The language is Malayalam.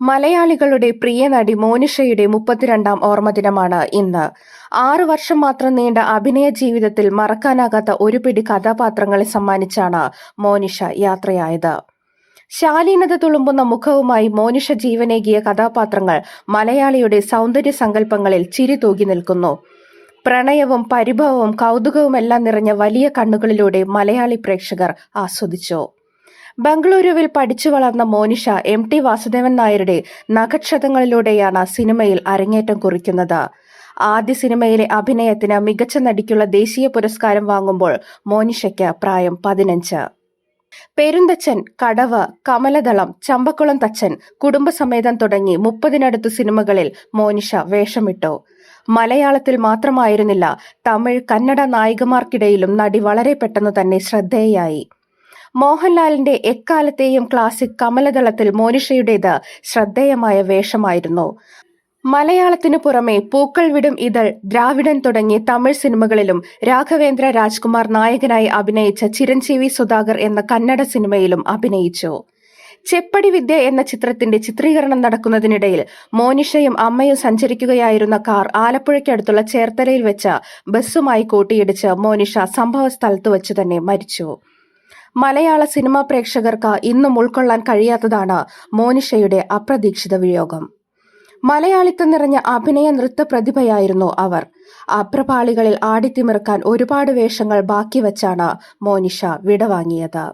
മലയാളികളുടെ പ്രിയ നടി മോനിഷയുടെ മുപ്പത്തിരണ്ടാം ഓർമ്മദിനമാണ് ഇന്ന്. ആറു വർഷം മാത്രം നീണ്ട അഭിനയ ജീവിതത്തിൽ മറക്കാനാകാത്ത ഒരു പിടി കഥാപാത്രങ്ങളെ സമ്മാനിച്ചാണ് മോനിഷ യാത്രയായത്. ശാലീനത തുളുമ്പുന്ന മുഖവുമായി മോനിഷ ജീവനേകിയ കഥാപാത്രങ്ങൾ മലയാളിയുടെ സൗന്ദര്യ സങ്കല്പങ്ങളിൽ ചിരി തൂകി നിൽക്കുന്നു. പ്രണയവും പരിഭവവും കൗതുകവുമെല്ലാം നിറഞ്ഞ വലിയ കണ്ണുകളിലൂടെ മലയാളി പ്രേക്ഷകർ ആസ്വദിച്ചു. ബംഗളൂരുവിൽ പഠിച്ചു വളർന്ന മോനിഷ എം ടി വാസുദേവൻ നായരുടെ നഖക്ഷതങ്ങളിലൂടെയാണ് സിനിമയിൽ അരങ്ങേറ്റം കുറിക്കുന്നത്. ആദ്യ സിനിമയിലെ അഭിനയത്തിന് മികച്ച നടിക്കുള്ള ദേശീയ പുരസ്കാരം വാങ്ങുമ്പോൾ മോനിഷയ്ക്ക് പ്രായം പതിനഞ്ച്. പെരുന്തച്ചൻ കടവ് കമലദളം ചമ്പക്കുളം തച്ചൻ കുടുംബസമേതം തുടങ്ങി മുപ്പതിനടുത്ത് സിനിമകളിൽ മോനിഷ വേഷമിട്ടു. മലയാളത്തിൽ മാത്രമായിരുന്നില്ല തമിഴ് കന്നഡ നായികമാർക്കിടയിലും നടി വളരെ പെട്ടെന്ന് തന്നെ ശ്രദ്ധേയായി. മോഹൻലാലിന്റെ എക്കാലത്തെയും ക്ലാസിക് കമലദളത്തിൽ മോനിഷയുടേത് ശ്രദ്ധേയമായ വേഷമായിരുന്നു. മലയാളത്തിനു പുറമെ പൂക്കൾ വിടും ഇതൾ ദ്രാവിഡൻ തുടങ്ങി തമിഴ് സിനിമകളിലും രാഘവേന്ദ്ര രാജ്കുമാർ നായകനായി അഭിനയിച്ച ചിരഞ്ജീവി സുധാകർ എന്ന കന്നഡ സിനിമയിലും അഭിനയിച്ചു. ചെപ്പടി വിദ്യ എന്ന ചിത്രത്തിന്റെ ചിത്രീകരണം നടക്കുന്നതിനിടയിൽ മോനിഷയും അമ്മയും സഞ്ചരിക്കുകയായിരുന്ന കാർ ആലപ്പുഴയ്ക്കടുത്തുള്ള ചേർത്തലയിൽ വെച്ച ബസ്സുമായി കൂട്ടിയിടിച്ച് മോനിഷ സംഭവ സ്ഥലത്ത് വെച്ച് തന്നെ മരിച്ചു. മലയാള സിനിമാ പ്രേക്ഷകർക്ക് ഇന്നും ഉൾക്കൊള്ളാൻ കഴിയാത്തതാണ് മോനിഷയുടെ അപ്രതീക്ഷിത വിയോഗം. മലയാളിത്തം നിറഞ്ഞ അഭിനയ നൃത്ത പ്രതിഭയായിരുന്നു അവർ. അപ്രപാളികളിൽ ആടിത്തിമിറക്കാൻ ഒരുപാട് വേഷങ്ങൾ ബാക്കി വച്ചാണ് മോനിഷ വിടവാങ്ങിയത്.